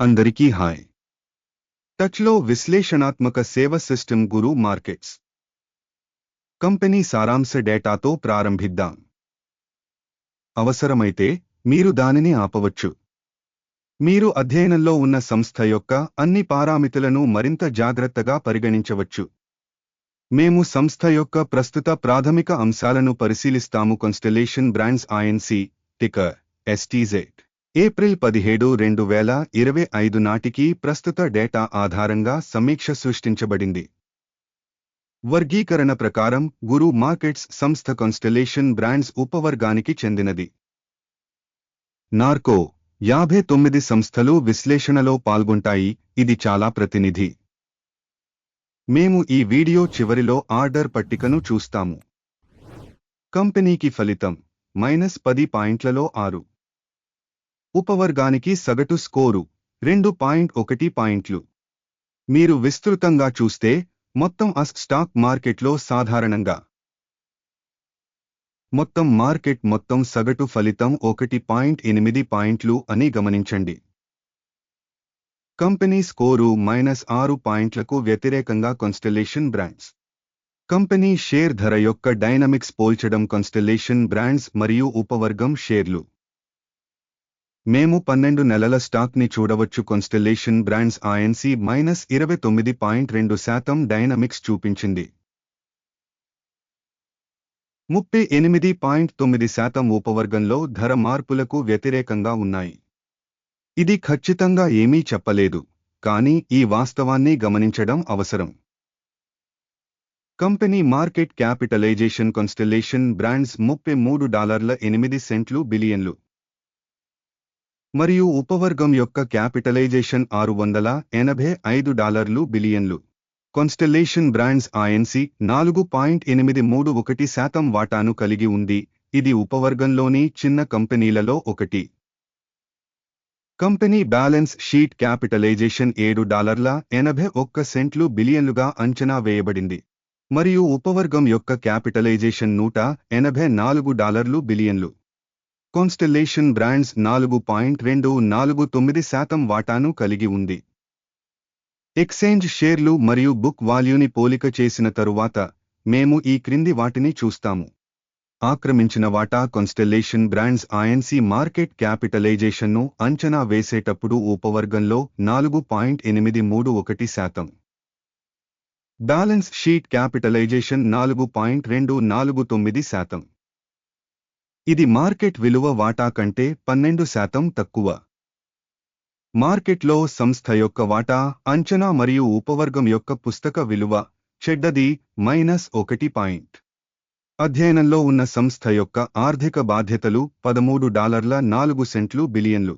అందరికీ హాయ్. టచ్లో విశ్లేషణాత్మక సేవ సిస్టమ్ గురు మార్కెట్స్. కంపెనీ సారాంశ డేటాతో ప్రారంభిద్దాం. అవసరమైతే మీరు దానిని ఆపవచ్చు. మీరు అధ్యయనంలో ఉన్న సంస్థ యొక్క అన్ని పారామితులను మరింత జాగ్రత్తగా పరిగణించవచ్చు. మేము సంస్థ యొక్క ప్రస్తుత ప్రాథమిక అంశాలను పరిశీలిస్తాము. Constellation Brands INC ticker STZ April పదిహేడు రెండు వేల ఇరవై ఐదు నాటికి ప్రస్తుత డేటా ఆధారంగా సమీక్ష సృష్టించబడింది. వర్గీకరణ ప్రకారం గురు మార్కెట్స్ సంస్థ కాన్స్టలేషన్ బ్రాండ్స్ ఉపవర్గానికి చెందినది. నార్కో యాభై తొమ్మిది సంస్థలు విశ్లేషణలో పాల్గొంటాయి ఇది చాలా ప్రతినిధి. మేము ఈ వీడియో చివరిలో ఆర్డర్ పట్టికను చూస్తాము. కంపెనీకి ఫలితం మైనస్ పది పాయింట్లలో ఆరు. ఉపవర్గానికి సగటు స్కోరు రెండు పాయింట్ ఒకటి పాయింట్లు. మీరు విస్తృతంగా చూస్తే మొత్తం అస్ స్టాక్ మార్కెట్లో సాధారణంగా. మొత్తం మార్కెట్ మొత్తం సగటు ఫలితం ఒకటి పాయింట్ ఎనిమిది పాయింట్లు అని గమనించండి. కంపెనీ స్కోరు మైనస్ ఆరు పాయింట్లకు వ్యతిరేకంగా కన్స్టలేషన్ బ్రాండ్స్ కంపెనీ షేర్ ధర యొక్క డైనమిక్స్ పోల్చడం కన్స్టలేషన్ బ్రాండ్స్ మరియు ఉపవర్గం షేర్లు. మేము పన్నెండు నెలల స్టాక్ని చూడవచ్చు. కొన్స్టెలేషన్ బ్రాండ్స్ ఐఎన్సి మైనస్ ఇరవై తొమ్మిది పాయింట్ రెండు శాతం డైనమిక్స్ చూపించింది. ముప్పై ఎనిమిది పాయింట్ తొమ్మిది శాతం ఉపవర్గంలో ధర మార్పులకు వ్యతిరేకంగా ఉన్నాయి. ఇది ఖచ్చితంగా ఏమీ చెప్పలేదు కానీ ఈ వాస్తవాన్ని గమనించడం అవసరం. Company market capitalisation Constellation Brands ముప్పై మూడు డాలర్ల ఎనిమిది సెంట్లు బిలియన్లు. మరియు ఉపవర్గం యొక్క క్యాపిటలైజేషన్ ఆరు వందల ఎనభై ఐదు డాలర్లు బిలియన్లు. కాన్స్టెల్లేషన్ బ్రాండ్స్ ఐఎన్సి నాలుగు పాయింట్ ఎనిమిది మూడు ఒకటి శాతం వాటాను కలిగి ఉంది. ఇది ఉపవర్గంలోని చిన్న కంపెనీలలో ఒకటి. కంపెనీ బ్యాలెన్స్ షీట్ క్యాపిటలైజేషన్ ఏడు డాలర్ల ఎనభై ఒక్క సెంట్లు బిలియన్లుగా అంచనా వేయబడింది. మరియు ఉపవర్గం యొక్క క్యాపిటలైజేషన్ నూట ఎనభై నాలుగు డాలర్లు బిలియన్లు. కాన్స్టెల్లేషన్ బ్రాండ్స్ నాలుగు పాయింట్ రెండు నాలుగు తొమ్మిది శాతం వాటాను కలిగి ఉంది. ఎక్స్చేంజ్ షేర్లు మరియు బుక్ వాల్యూని పోలిక చేసిన తరువాత మేము ఈ క్రింది వాటిని చూస్తాము. ఆక్రమించిన వాటా కన్స్టెల్లేషన్ బ్రాండ్స్ ఐఎన్సి మార్కెట్ క్యాపిటలైజేషన్ను అంచనా వేసేటప్పుడు ఉపవర్గంలో నాలుగు పాయింట్ ఎనిమిది మూడు ఒకటి శాతం. బ్యాలెన్స్ షీట్ క్యాపిటలైజేషన్ నాలుగు పాయింట్ రెండు నాలుగు తొమ్మిది శాతం. ఇది మార్కెట్ విలువ వాటా కంటే పన్నెండు శాతం తక్కువ. మార్కెట్లో సంస్థ యొక్క వాటా అంచనా మరియు ఉపవర్గం యొక్క పుస్తక విలువ చెడ్డది మైనస్ ఒకటి పాయింట్. అధ్యయనంలో ఉన్న సంస్థ యొక్క ఆర్థిక బాధ్యతలు పదమూడు డాలర్ల నాలుగు సెంట్లు బిలియన్లు.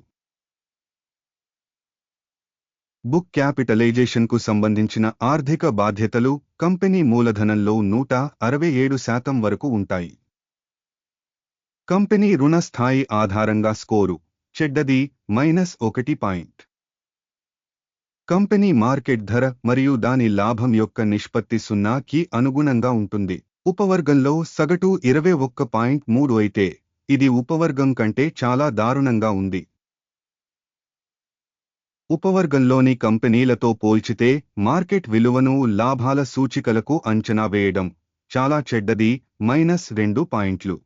బుక్ క్యాపిటలైజేషన్కు సంబంధించిన ఆర్థిక బాధ్యతలు కంపెనీ మూలధనంలో నూట అరవై ఏడు శాతం వరకు ఉంటాయి. కంపెనీ రుణ స్థాయి ఆధారంగా స్కోరు చెడ్డది మైనస్ ఒకటి పాయింట్. కంపెనీ మార్కెట్ ధర మరియు దాని లాభం యొక్క నిష్పత్తి సున్నాకి అనుగుణంగా ఉంటుంది. ఉపవర్గంలో సగటు ఇరవై ఒక్క పాయింట్ మూడు అయితే ఇది ఉపవర్గం కంటే చాలా దారుణంగా ఉంది. ఉపవర్గంలోని కంపెనీలతో పోల్చితే మార్కెట్ విలువను లాభాల సూచికలకు అంచనా వేయడం చాలా చెడ్డది మైనస్ రెండు పాయింట్లు.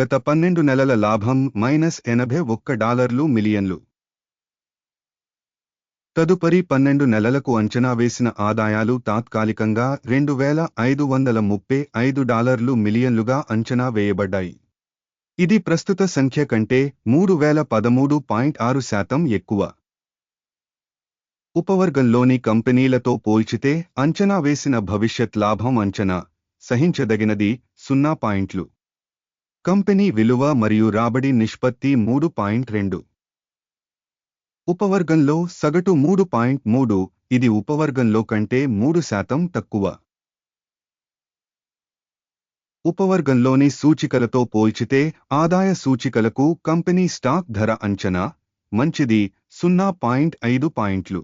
గత పన్నెండు నెలల లాభం మైనస్ ఎనభై ఒక్క డాలర్లు మిలియన్లు. తదుపరి పన్నెండు నెలలకు అంచనా వేసిన ఆదాయాలు తాత్కాలికంగా రెండు వేల ఐదు వందల ముప్పై ఐదు డాలర్లు మిలియన్లుగా అంచనా వేయబడ్డాయి. ఇది ప్రస్తుత సంఖ్య కంటే మూడు వేల పదమూడు పాయింట్ ఆరు శాతం ఎక్కువ. ఉపవర్గంలోని కంపెనీలతో పోల్చితే అంచనా వేసిన భవిష్యత్ లాభం అంచనా సహించదగినది సున్నా పాయింట్లు. కంపెనీ విలువ మరియు రాబడి నిష్పత్తి మూడు పాయింట్ రెండు. ఉపవర్గంలో సగటు మూడు పాయింట్ మూడు ఇది ఉపవర్గంలో కంటే మూడు శాతం తక్కువ. ఉపవర్గంలోని సూచికలతో పోల్చితే ఆదాయ సూచికలకు కంపెనీ స్టాక్ ధర అంచనా మంచిది సున్నా పాయింట్ ఐదు పాయింట్లు.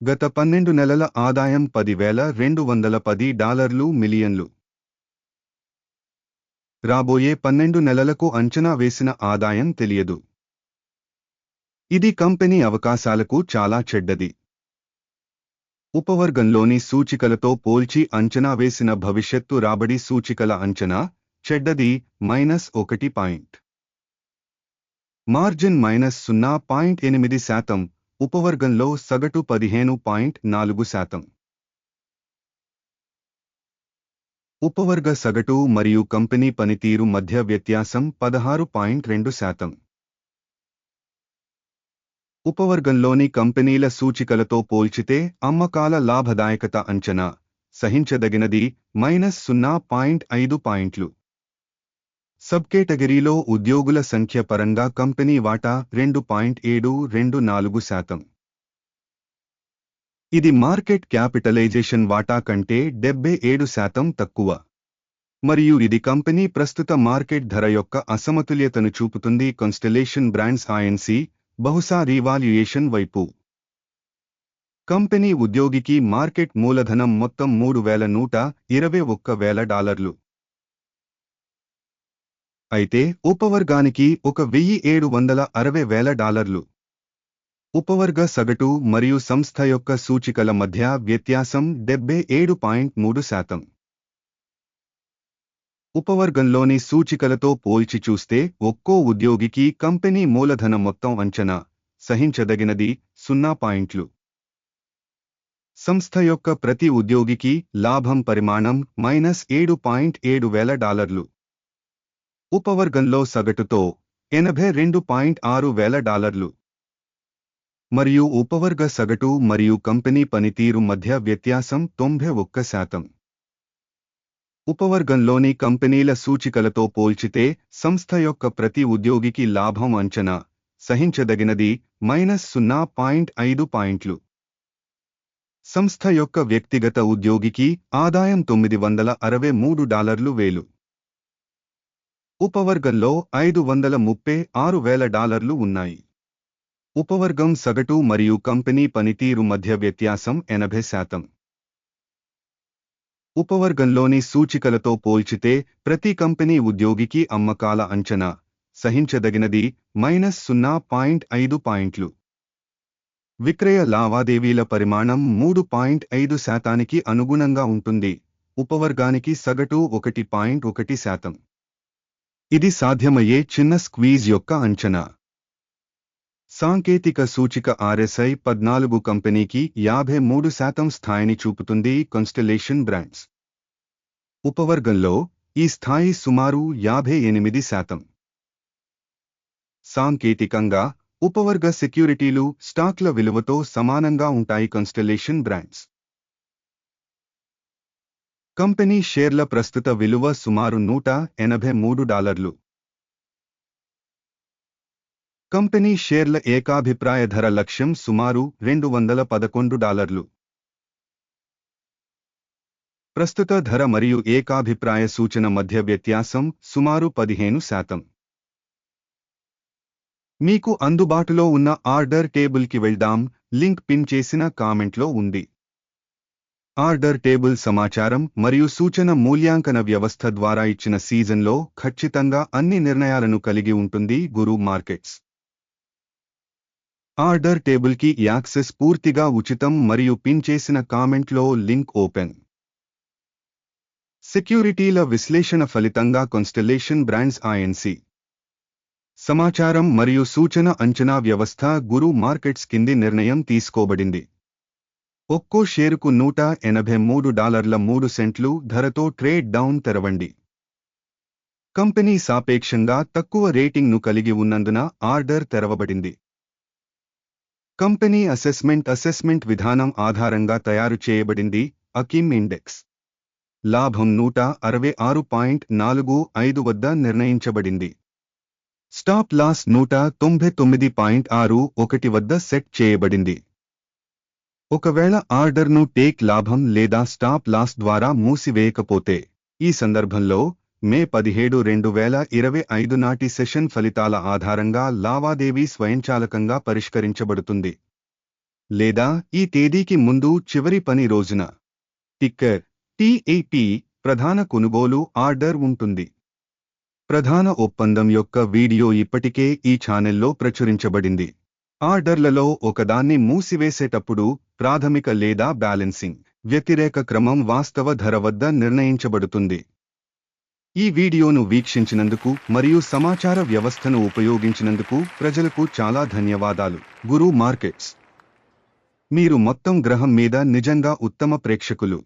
గత పన్నెండు నెలల ఆదాయం పదివేల రెండు వందల పది డాలర్లు మిలియన్లు. రాబోయే పన్నెండు నెలలకు అంచనా వేసిన ఆదాయం తెలియదు. ఇది కంపెనీ అవకాశాలకు చాలా చెడ్డది. ఉపవర్గంలోని సూచికలతో పోల్చి అంచనా వేసిన భవిష్యత్తు రాబడి సూచికల అంచనా చెడ్డది మైనస్ ఒకటి పాయింట్. మార్జిన్ మైనస్ సున్నా పాయింట్ ఎనిమిది శాతం ఉపవర్గంలో సగటు పదిహేను పాయింట్ నాలుగు శాతం. ఉపవర్గ సగటు మరియు కంపెనీ పనితీరు మధ్య వ్యత్యాసం పదహారు పాయింట్ రెండు శాతం. ఉపవర్గంలోని కంపెనీల సూచికలతో పోల్చితే అమ్మకాల లాభదాయకత అంచనా సహించదగినది మైనస్ సున్నా పాయింట్ ఐదు పాయింట్లు. సబ్ కేటగిరీలో ఉద్యోగుల సంఖ్య పరంగా కంపెనీ వాటా రెండు పాయింట్ ఏడు రెండు నాలుగు శాతం. ఇది మార్కెట్ క్యాపిటలైజేషన్ వాటా కంటే డెబ్బై ఏడు శాతం తక్కువ. మరియు ఇది కంపెనీ ప్రస్తుత మార్కెట్ ధర యొక్క అసమతుల్యతను చూపుతుంది. కన్స్టలేషన్ బ్రాండ్స్ ఐఎన్సి బహుశా రీవాల్యుయేషన్ వైపు. కంపెనీ ఉద్యోగికి మార్కెట్ మూలధనం మొత్తం మూడు వేల నూట ఇరవై ఒక్క వేల డాలర్లు. అయితే ఉపవర్గానికి ఒక వెయ్యి ఏడు వందల అరవై వేల డాలర్లు. ఉపవర్గ సగటు మరియు సంస్థ యొక్క సూచికల మధ్య వ్యత్యాసం డెబ్బై ఏడు పాయింట్ మూడు శాతం. ఉపవర్గంలోని సూచికలతో పోల్చి చూస్తే ఒక్కో ఉద్యోగికి కంపెనీ మూలధన మొత్తం అంచనా సహించదగినది సున్నా పాయింట్లు. సంస్థ యొక్క ప్రతి ఉద్యోగికి లాభం పరిమాణం మైనస్ ఏడు పాయింట్ ఏడు వేల డాలర్లు. ఉపవర్గంలో సగటుతో ఎనభై రెండు పాయింట్ ఆరు వేల డాలర్లు. మరియు ఉపవర్గ సగటు మరియు కంపెనీ పనితీరు మధ్య వ్యత్యాసం తొంభై ఒక్క శాతం. ఉపవర్గంలోని కంపెనీల సూచికలతో పోల్చితే సంస్థ యొక్క ప్రతి ఉద్యోగికి లాభం అంచనా సహించదగినది మైనస్ సున్నా పాయింట్ ఐదు పాయింట్లు. సంస్థ యొక్క వ్యక్తిగత ఉద్యోగికి ఆదాయం తొమ్మిది వందల అరవై మూడు డాలర్లు వేలు. ఉపవర్గంలో ఐదు వందల ముప్పై ఆరు వేల డాలర్లు ఉన్నాయి. ఉపవర్గం సగటు మరియు కంపెనీ పనితీరు మధ్య వ్యత్యాసం ఎనభై శాతం. ఉపవర్గంలోని సూచికలతో పోల్చితే ప్రతి కంపెనీ ఉద్యోగికి అమ్మకాల అంచనా సహించదగినది మైనస్ సున్నా పాయింట్ ఐదు పాయింట్లు. విక్రయ లావాదేవీల పరిమాణం మూడు పాయింట్ ఐదు శాతానికి అనుగుణంగా ఉంటుంది. ఉపవర్గానికి సగటు ఒకటి పాయింట్ ఒకటి శాతం. ఇది సాధ్యమయ్యే చిన్న స్క్వీజ్ యొక్క అంచనా. సాంకేతిక సూచిక ఆర్ఎస్ఐ పద్నాలుగు కంపెనీకి యాభై మూడు శాతం స్థాయిని చూపుతుంది కన్స్టలేషన్ బ్రాండ్స్ ఉపవర్గంలో ఈ స్థాయి సుమారు యాభై ఎనిమిది శాతం. సాంకేతికంగా ఉపవర్గ సెక్యూరిటీలు స్టాక్ల విలువతో సమానంగా ఉంటాయి కన్స్టలేషన్ బ్రాండ్స్ కంపెనీ షేర్ల ప్రస్తుత విలువ సుమారు నూట ఎనభై మూడు డాలర్లు. కంపెనీ షేర్ల ఏకాభిప్రాయ ధర లక్ష్యం సుమారు రెండు వందల పదకొండు డాలర్లు. ప్రస్తుత ధర మరియు ఏకాభిప్రాయ సూచన మధ్య వ్యత్యాసం సుమారు పదిహేను శాతం. మీకు అందుబాటులో ఉన్న ఆర్డర్ టేబుల్కి వెళ్దాం లింక్ పిన్ చేసిన కామెంట్లో ఉంది. ఆర్డర్ టేబుల్ సమాచారం మరియు సూచన మూల్యాంకన వ్యవస్థ ద్వారా ఇచ్చిన సీజన్లో ఖచ్చితంగా అన్ని నిర్ణయాలను కలిగి ఉంటుంది గురు మార్కెట్స్. ఆర్డర్ టేబుల్కి యాక్సెస్ పూర్తిగా ఉచితం మరియు పిన్ చేసిన కామెంట్లో లింక్ ఓపెన్. సెక్యూరిటీల విశ్లేషణ ఫలితంగా కొన్స్టలేషన్ బ్రాండ్స్ ఐఎన్సీ సమాచారం మరియు సూచన అంచనా వ్యవస్థ గురు మార్కెట్స్ కింది నిర్ణయం తీసుకోబడింది. ఒక్కో షేరుకు నూట ఎనభై మూడు డాలర్ల మూడు సెంట్లు ధరతో ట్రేడ్ డౌన్ తెరవండి. కంపెనీ సాపేక్షంగా తక్కువ రేటింగ్ను కలిగి ఉన్నందున ఆర్డర్ తెరవబడింది. కంపెనీ అసెస్మెంట్ అసెస్మెంట్ విధానం ఆధారంగా తయారు చేయబడింది అకిమ్ ఇండెక్స్. లాభం నూట అరవై ఆరు పాయింట్ నాలుగు ఐదు వద్ద నిర్ణయించబడింది. స్టాప్ లాస్ నూట తొంభై తొమ్మిది పాయింట్ ఆరు ఒకటి వద్ద సెట్ చేయబడింది. ఒకవేళ ఆర్డర్ను టేక్ లాభం లేదా స్టాప్ లాస్ ద్వారా మూసివేయకపోతే ఈ సందర్భంలో మే పదిహేడు రెండు వేల ఇరవై ఐదు నాటి సెషన్ ఫలితాల ఆధారంగా లావాదేవీ స్వయంచాలకంగా పరిష్కరించబడుతుంది. లేదా ఈ తేదీకి ముందు చివరి పని రోజున. టిక్కర్ టిఏపి ప్రధాన కొనుగోలు ఆర్డర్ ఉంటుంది. ప్రధాన ఒప్పందం యొక్క వీడియో ఇప్పటికే ఈ ఛానెల్లో ప్రచురించబడింది. ఆర్డర్లలో ఒకదాన్ని మూసివేసేటప్పుడు ప్రాథమిక లేదా బ్యాలెన్సింగ్ వ్యతిరేక క్రమం వాస్తవ ధర వద్ద నిర్ణయించబడుతుంది. ఈ వీడియోను వీక్షించినందుకు మరియు సమాచార వ్యవస్థను ఉపయోగించినందుకు ప్రజలకు చాలా ధన్యవాదాలు. Guru Markets. మీరు మొత్తం గ్రహం మీద నిజంగా ఉత్తమ ప్రేక్షకులు.